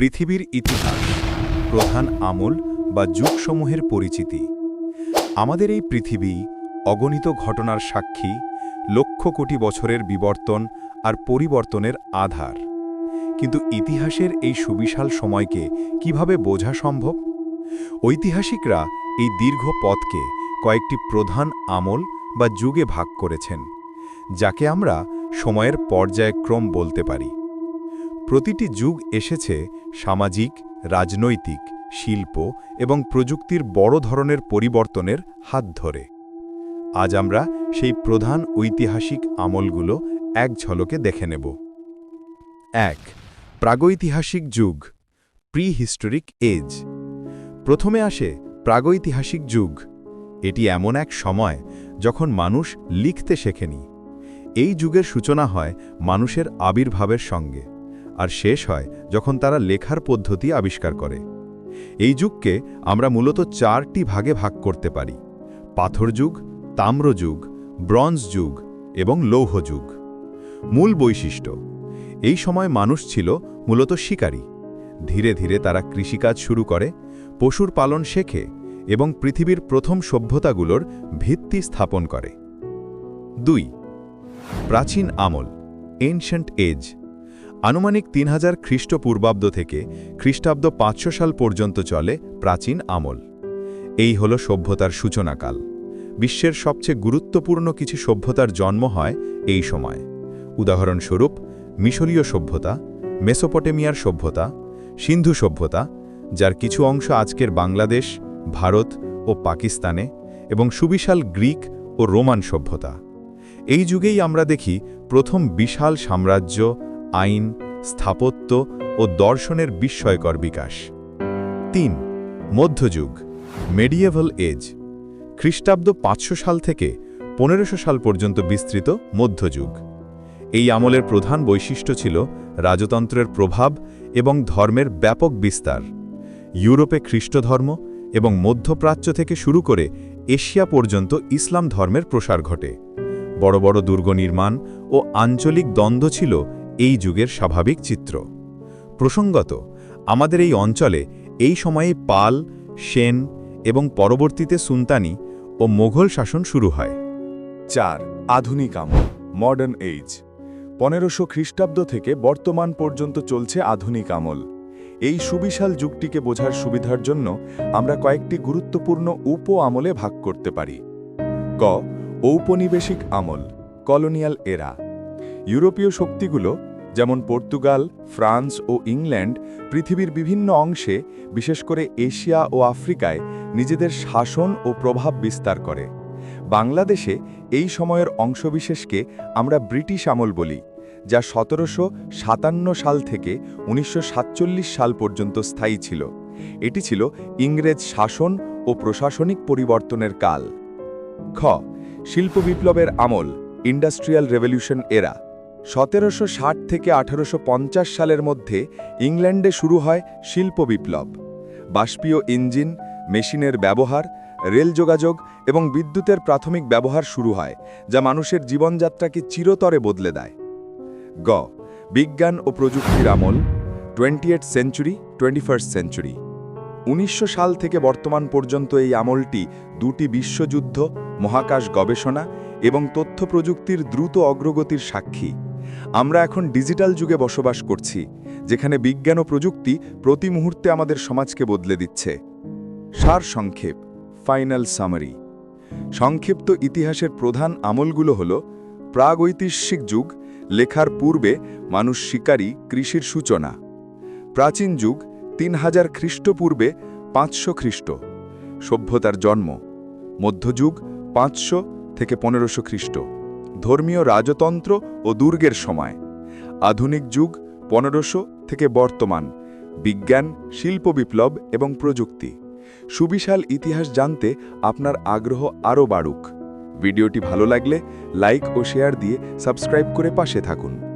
পৃথিবীর ইতিহাস, প্রধান আমল বা যুগসমূহের পরিচিতি। আমাদের এই পৃথিবী অগণিত ঘটনার সাক্ষী, লক্ষ কোটি বছরের বিবর্তন আর পরিবর্তনের আধার। কিন্তু ইতিহাসের এই সুবিশাল সময়কে কীভাবে বোঝা সম্ভব? ঐতিহাসিকরা এই দীর্ঘ পথকে কয়েকটি প্রধান আমল বা যুগে ভাগ করেছেন, যাকে আমরা সময়ের পর্যায়ক্রম বলতে পারি। প্রতিটি যুগ এসেছে সামাজিক, রাজনৈতিক, শিল্প এবং প্রযুক্তির বড় ধরনের পরিবর্তনের হাত ধরে। আজ আমরা সেই প্রধান ঐতিহাসিক আমলগুলো এক ঝলকে দেখে নেব। এক, প্রাগৈতিহাসিক যুগ প্রি হিস্টোরিক এজ। প্রথমে আসে প্রাগৈতিহাসিক যুগ। এটি এমন এক সময় যখন মানুষ লিখতে শেখেনি। এই যুগের সূচনা হয় মানুষের আবির্ভাবের সঙ্গে। আর শেষ হয় যখন তারা লেখার পদ্ধতি আবিষ্কার করে। এই যুগকে আমরা মূলত চারটি ভাগে ভাগ করতে পারি। পাথর যুগ, তাম্র যুগ, ব্রঞ্জ যুগ এবং লৌহ যুগ। মূল বৈশিষ্ট্য, এই সময় মানুষ ছিল মূলত শিকারী। ধীরে ধীরে তারা কৃষিকাজ শুরু করে, পশুর পালন শেখে এবং পৃথিবীর প্রথম সভ্যতাগুলোর ভিত্তি স্থাপন করে। দুই, প্রাচীন আমল এনশিয়েন্ট এজ আনুমানিক তিন হাজার খ্রিস্টপূর্বাব্দ থেকে খ্রিস্টাব্দ পাঁচশো সাল পর্যন্ত চলে প্রাচীন আমল। এই হল সভ্যতার সূচনাকাল। বিশ্বের সবচেয়ে গুরুত্বপূর্ণ কিছু সভ্যতার জন্ম হয় এই সময়। উদাহরণস্বরূপ, মিশরীয় সভ্যতা, মেসোপটেমিয়ার সভ্যতা, সিন্ধু সভ্যতা, যার কিছু অংশ আজকের বাংলাদেশ, ভারত ও পাকিস্তানে এবং সুবিশাল গ্রিক ও রোমান সভ্যতা। এই যুগেই আমরা দেখি প্রথম বিশাল সাম্রাজ্য আইন, স্থাপত্য ও দর্শনের বিস্ময়কর বিকাশ। তিন, মধ্যযুগ মেডিয়েভাল এজ খ্রিস্টাব্দ পাঁচশো সাল থেকে পনেরোশো সাল পর্যন্ত বিস্তৃত মধ্যযুগ। এই আমলের প্রধান বৈশিষ্ট্য ছিল রাজতন্ত্রের প্রভাব এবং ধর্মের ব্যাপক বিস্তার। ইউরোপে খ্রিস্টধর্ম এবং মধ্যপ্রাচ্য থেকে শুরু করে এশিয়া পর্যন্ত ইসলাম ধর্মের প্রসার ঘটে। বড় বড় দুর্গ নির্মাণ ও আঞ্চলিক দ্বন্দ্ব ছিল এই যুগের স্বাভাবিক চিত্র। প্রসঙ্গত, আমাদের এই অঞ্চলে এই সময়ে পাল, সেন এবং পরবর্তীতে সুলতানি ও মোঘল শাসন শুরু হয়। চার, আধুনিক আমল মডার্ন এইজ পনেরোশো খ্রিস্টাব্দ থেকে বর্তমান পর্যন্ত চলছে আধুনিক আমল। এই সুবিশাল যুগটিকে বোঝার সুবিধার জন্য আমরা কয়েকটি গুরুত্বপূর্ণ উপ আমলে ভাগ করতে পারি। ক, ঔপনিবেশিক আমল কলোনিয়াল এরা ইউরোপীয় শক্তিগুলো যেমন পর্তুগাল, ফ্রান্স ও ইংল্যান্ড পৃথিবীর বিভিন্ন অংশে, বিশেষ করে এশিয়া ও আফ্রিকায়, নিজেদের শাসন ও প্রভাব বিস্তার করে। বাংলাদেশে এই সময়ের অংশবিশেষকে আমরা ব্রিটিশ আমল বলি, যা সতেরোশো সাতান্ন সাল থেকে উনিশশো সাতচল্লিশ সাল পর্যন্ত স্থায়ী ছিল। এটি ছিল ইংরেজ শাসন ও প্রশাসনিক পরিবর্তনের কাল। খ. শিল্প বিপ্লবের আমল, ইন্ডাস্ট্রিয়াল রেভলিউশন এরা। সতেরোশো ষাট থেকে আঠারোশো পঞ্চাশ সালের মধ্যে ইংল্যান্ডে শুরু হয় শিল্প বিপ্লব। বাষ্পীয় ইঞ্জিন, মেশিনের ব্যবহার, রেল যোগাযোগ এবং বিদ্যুতের প্রাথমিক ব্যবহার শুরু হয়, যা মানুষের জীবনযাত্রাকে চিরতরে বদলে দেয়। গ. বিজ্ঞান ও প্রযুক্তির আমল, twenty eight century, twenty first century. উনিশশো সাল থেকে বর্তমান পর্যন্ত এই আমলটি দুটি বিশ্বযুদ্ধ, মহাকাশ গবেষণা এবং তথ্য প্রযুক্তির দ্রুত অগ্রগতির সাক্ষী। আমরা এখন ডিজিটাল যুগে বসবাস করছি, যেখানে বিজ্ঞান ও প্রযুক্তি প্রতি মুহূর্তে আমাদের সমাজকে বদলে দিচ্ছে। সার সংক্ষেপ, ফাইনাল সামারি। সংক্ষিপ্ত ইতিহাসের প্রধান আমলগুলো হল, প্রাগৈতিহাসিক যুগ, লেখার পূর্বে মানুষ শিকারী, কৃষির সূচনা। প্রাচীন যুগ, তিন হাজার খ্রিস্টপূর্বে পাঁচশো খ্রিস্ট। সভ্যতার জন্ম। মধ্যযুগ পাঁচশো থেকে পনেরোশো খ্রিস্ট। ধর্মীয় রাজতন্ত্র ও দুর্গের সময়। আধুনিক যুগ, পনেরোশো থেকে বর্তমান, বিজ্ঞান, শিল্প বিপ্লব এবং প্রযুক্তি। সুবিশাল ইতিহাস জানতে আপনার আগ্রহ আরও বাড়ুক। ভিডিওটি ভালো লাগলে লাইক ও শেয়ার দিয়ে সাবস্ক্রাইব করে পাশে থাকুন।